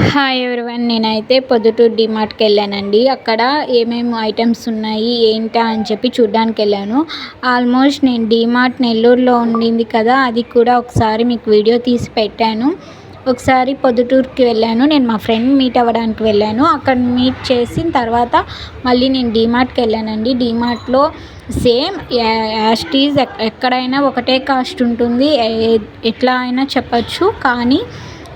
Hi everyone నేనైతే పొద్దుటూరు డిమార్ట్కి వెళ్ళానండి. అక్కడ ఏమేమి ఐటమ్స్ ఉన్నాయి ఏంటా అని చెప్పి చూడ్డానికి వెళ్ళాను. ఆల్మోస్ట్ నేను డిమార్ట్ నెల్లూరులో ఉండింది కదా అది కూడా ఒకసారి మీకు వీడియో తీసి పెట్టాను. ఒకసారి పొద్దుటూరుకి వెళ్ళాను నేను మా ఫ్రెండ్ మీట్ అవ్వడానికి వెళ్ళాను. అక్కడ మీట్ చేసిన తర్వాత మళ్ళీ నేను డిమార్ట్కి వెళ్ళానండి. డిమార్ట్లో సేమ్ యాస్టీజ్ ఎక్కడైనా ఒకటే కాస్ట్ ఉంటుంది. ఏ- ఎట్లా అయినా చెప్పచ్చు కానీ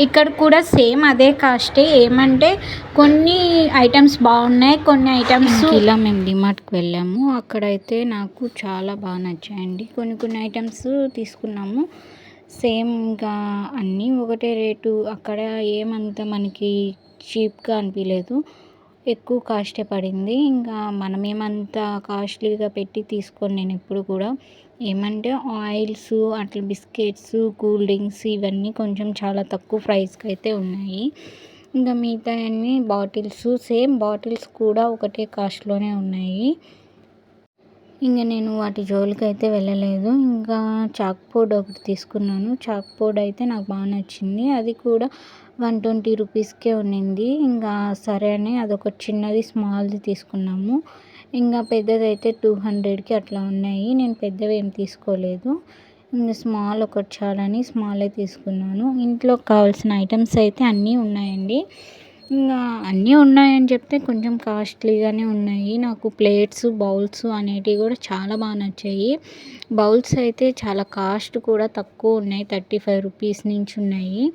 ఇక్కడ కూడా సేమ్ అదే కాస్టే ఏమంటే కొన్ని ఐటమ్స్ బాగున్నాయి కొన్ని ఐటమ్స్ ఇలా మేము డిమార్ట్కి వెళ్ళాము. అక్కడైతే నాకు చాలా బాగా నచ్చాయండి. కొన్ని కొన్ని ఐటమ్స్ తీసుకున్నాము. సేమ్గా అన్నీ ఒకటే రేటు. అక్కడ ఏమంత మనకి చీప్గా అనిపించలేదు ఎక్కువ కాస్టే పడింది. ఇంకా మనం ఏమంత కాస్ట్లీగా పెట్టి తీసుకోను నేను ఎప్పుడు కూడా ఏమంటే ఆయిల్స్ అట్లా బిస్కెట్స్ కూల్ డ్రింక్స్ ఇవన్నీ కొంచెం చాలా తక్కువ ప్రైస్కి అయితే ఉన్నాయి. ఇంకా మిగతా అన్ని బాటిల్స్ సేమ్ బాటిల్స్ కూడా ఒకటే కాస్ట్లోనే ఉన్నాయి. ఇంకా నేను వాటి జోలికి అయితే వెళ్ళలేదు. ఇంకా చాక్ పౌడర్ ఒకటి తీసుకున్నాను. చాక్ పౌడర్ అయితే నాకు బాగా నచ్చింది. అది కూడా వన్ ట్వంటీ రూపీస్కే ఉన్నింది. ఇంకా సరే అని అదొక చిన్నది స్మాల్ది తీసుకున్నాము. ఇంకా పెద్దది అయితే టూ హండ్రెడ్కి అట్లా ఉన్నాయి. నేను పెద్దవి ఏం తీసుకోలేదు. ఇంకా స్మాల్ ఒకటి చాలని స్మాలే తీసుకున్నాను. ఇంట్లో కావాల్సిన ఐటమ్స్ అయితే అన్నీ ఉన్నాయండి. ఇంకా అన్నీ ఉన్నాయని చెప్తే కొంచెం కాస్ట్లీగానే ఉన్నాయి. నాకు ప్లేట్స్ బౌల్స్ అనేటివి కూడా చాలా బాగా నచ్చాయి. బౌల్స్ అయితే చాలా కాస్ట్ కూడా తక్కువ ఉన్నాయి. థర్టీ ఫైవ్ రూపీస్ నుంచి ఉన్నాయి.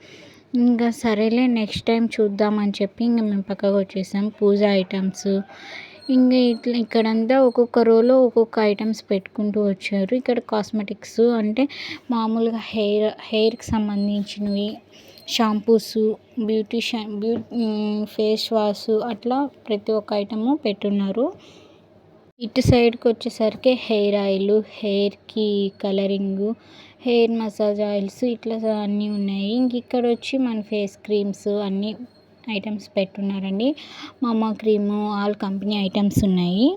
ఇంకా సరేలే నెక్స్ట్ టైం చూద్దామని చెప్పి ఇంకా మేము పక్కకు వచ్చేసాం. పూజ ఐటమ్స్ ఇంకా ఇట్లా ఇక్కడంతా ఒక్కొక్క రోలో ఒక్కొక్క ఐటమ్స్ పెట్టుకుంటూ వచ్చారు. ఇక్కడ కాస్మెటిక్స్ అంటే మామూలుగా హెయిర్ హెయిర్కి సంబంధించినవి షాంపూస్ బ్యూటీషియన్ బ్యూ ఫేస్ వాష్ అట్లా ప్రతి ఒక్క ఐటము పెట్టున్నారు. ఇటు సైడ్కి వచ్చేసరికి హెయిర్ ఆయిల్ హెయిర్కి కలరింగు హెయిర్ మసాజ్ ఆయిల్స్ ఇట్లా అన్నీ ఉన్నాయి. ఇంక ఇక్కడ వచ్చి మన ఫేస్ క్రీమ్స్ అన్నీ ఐటమ్స్ పెట్టున్నారండి. మామా క్రీము ఆల్ కంపెనీ ఐటమ్స్ ఉన్నాయి.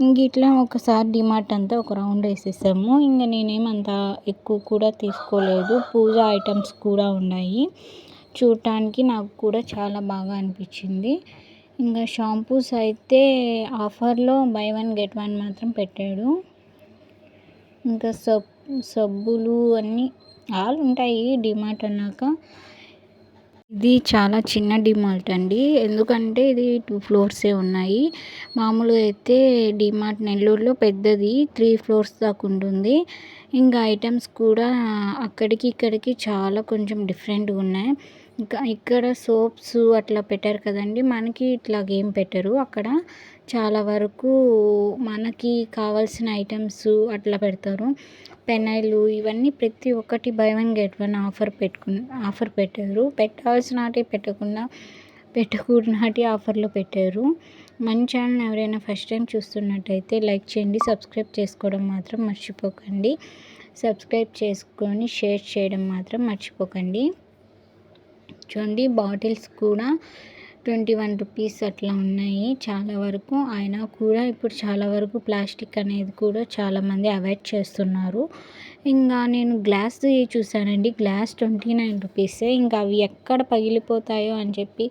ఇంక ఇట్లా ఒకసారి డిమార్ట్ అంతా ఒక రౌండ్ వేసేసాము. ఇంకా నేనేమంత ఎక్కువ కూడా తీసుకోలేదు. పూజ ఐటమ్స్ కూడా ఉన్నాయి. చూడటానికి నాకు కూడా చాలా బాగా అనిపించింది. ఇంకా షాంపూస్ అయితే ఆఫర్లో బై వన్ గెట్ వన్ మాత్రం పెట్టాడు. ఇంకా సబ్ సబ్బులు అన్నీ ఆల్ ఉంటాయి డిమార్ట్ అన్నాక. ఇది చాలా చిన్న డిమార్ట్ అండి. ఎందుకంటే ఇది టూ ఫ్లోర్సే ఉన్నాయి. మామూలుగా అయితే డిమార్ట్ నెల్లూరులో పెద్దది త్రీ ఫ్లోర్స్ దాకా ఉంటుంది. ఇంకా ఐటమ్స్ కూడా అక్కడికి ఇక్కడికి చాలా కొంచెం డిఫరెంట్గా ఉన్నాయి. ఇంకా ఇక్కడ సోప్స్ అట్లా పెట్టారు కదండి. మనకి ఇట్లాగేం పెట్టరు. అక్కడ చాలా వరకు మనకి కావాల్సిన ఐటమ్స్ అట్లా పెడతారు. పెనాయిలు ఇవన్నీ ప్రతి ఒక్కటి buy one get one offer పెట్టుకు ఆఫర్ పెట్టారు. పెట్టాల్సినటి పెట్టకుండా పెట్టకూడనాటి ఆఫర్లో పెట్టారు. మన ఛానల్ ఎవరైనా ఫస్ట్ టైం చూస్తున్నట్టయితే లైక్ చేయండి. సబ్స్క్రైబ్ చేసుకోవడం మాత్రం మర్చిపోకండి. సబ్స్క్రైబ్ చేసుకొని షేర్ చేయడం మాత్రం మర్చిపోకండి. చూడండి బాటిల్స్ కూడా ట్వంటీ వన్ రూపీస్ అట్లా ఉన్నాయి చాలా వరకు. అయినా కూడా ఇప్పుడు చాలా వరకు ప్లాస్టిక్ అనేది కూడా చాలామంది అవాయిడ్ చేస్తున్నారు. ఇంకా నేను గ్లాస్ చూసానండి గ్లాస్ ట్వంటీ నైన్ రూపీసే. ఇంకా అవి ఎక్కడ పగిలిపోతాయో అని చెప్పి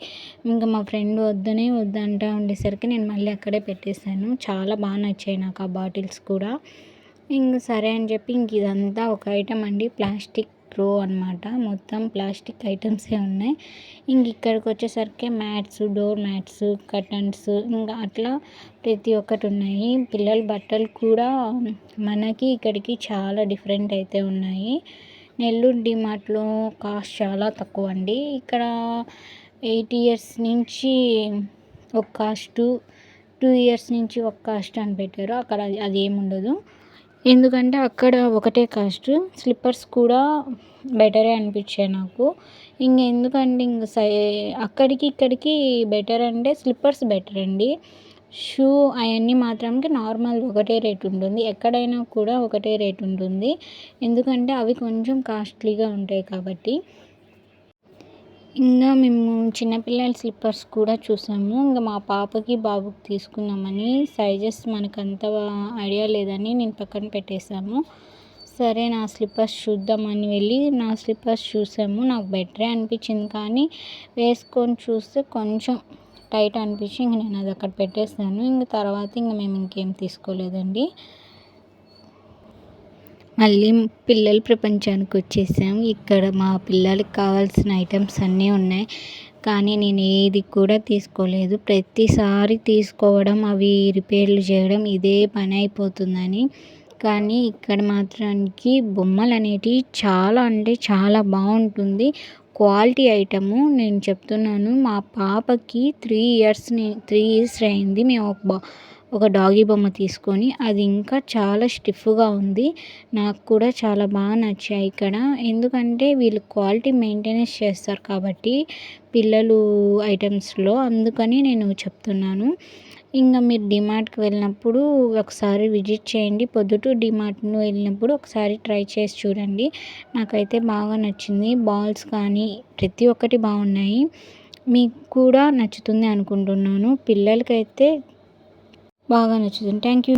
ఇంకా మా ఫ్రెండ్ వద్దనే వద్దంటా ఉండేసరికి నేను మళ్ళీ అక్కడే పెట్టేశాను. చాలా బాగా నచ్చాయి నాకు ఆ బాటిల్స్ కూడా. ఇంక సరే అని చెప్పి ఇంక ఇదంతా ఒక ఐటమ్ అండి ప్లాస్టిక్ రో అనమాట మొత్తం ప్లాస్టిక్ ఐటమ్సే ఉన్నాయి. ఇంక ఇక్కడికి వచ్చేసరికి మ్యాట్స్ డోర్ మ్యాట్స్ కర్టన్స్ ఇంకా అట్లా ప్రతి ఒక్కటి ఉన్నాయి. పిల్లల బట్టలు కూడా మనకి ఇక్కడికి చాలా డిఫరెంట్ అయితే ఉన్నాయి. నెల్లూరు డిమార్ట్లో కాస్ట్ చాలా తక్కువ అండి. ఇక్కడ ఎయిట్ ఇయర్స్ నుంచి ఒక కాస్టు టూ ఇయర్స్ నుంచి ఒక కాస్ట్ అని పెట్టారు. అక్కడ అది అది ఏమి ఉండదు ఎందుకంటే అక్కడ ఒకటే కాస్ట్ స్లిప్పర్స్ కూడా బెటరే అనిపించాయి నాకు. ఇంక ఎందుకంటే ఇంక సై అక్కడికి ఇక్కడికి బెటర్ అంటే స్లిప్పర్స్ బెటర్ అండి. షూ అవన్నీ మాత్రంకి నార్మల్ ఒకటే రేట్ ఉంటుంది. ఎక్కడైనా కూడా ఒకటే రేట్ ఉంటుంది. ఎందుకంటే అవి కొంచెం కాస్ట్లీగా ఉంటాయి కాబట్టి. ఇంకా మేము చిన్నపిల్లల స్లిప్పర్స్ కూడా చూసాము. ఇంకా మా పాపకి బాబుకి తీసుకుందామని సైజెస్ మనకు అంత ఐడియా లేదని నేను పక్కన పెట్టేశాము. సరే నా స్లిప్పర్స్ చూద్దామని వెళ్ళి నా స్లిప్పర్స్ చూసాము. నాకు బెటరే అనిపించింది కానీ వేసుకొని చూస్తే కొంచెం టైట్ అనిపించి ఇంక నేను అది అక్కడ పెట్టేస్తాను ఇంక తర్వాత ఇంక మేము ఇంకేం తీసుకోలేదండి. మళ్ళీ పిల్లల ప్రపంచానికి వచ్చేసాం. ఇక్కడ మా పిల్లలకి కావాల్సిన ఐటమ్స్ అన్నీ ఉన్నాయి. కానీ నేను ఏది కూడా తీసుకోలేదు. ప్రతిసారి తీసుకోవడం అవి రిపేర్లు చేయడం ఇదే పని అయిపోతుందని. కానీ ఇక్కడ మాత్రానికి బొమ్మలు అనేటివి చాలా అంటే చాలా బాగుంటుంది. క్వాలిటీ ఐటము నేను చెప్తున్నాను. మా పాపకి త్రీ ఇయర్స్ త్రీ ఇయర్స్ అయింది. మేము ఒక ఒక డాగీ బొమ్మ తీసుకొని అది ఇంకా చాలా స్టిఫ్గా ఉంది. నాకు కూడా చాలా బాగా నచ్చాయి ఇక్కడ. ఎందుకంటే వీళ్ళు క్వాలిటీ మెయింటెనెన్స్ చేస్తారు కాబట్టి పిల్లలు ఐటమ్స్లో. అందుకని నేను చెప్తున్నాను. ఇంకా మీరు డిమార్ట్కి వెళ్ళినప్పుడు ఒకసారి విజిట్ చేయండి. పొద్దుటూ డిమార్ట్ను వెళ్ళినప్పుడు ఒకసారి ట్రై చేసి చూడండి. నాకైతే బాగా నచ్చింది. బాల్స్ కానీ ప్రతి ఒక్కటి బాగున్నాయి. మీకు కూడా నచ్చుతుంది అనుకుంటున్నాను. పిల్లలకైతే బాగా నచ్చుతుంది. Thank you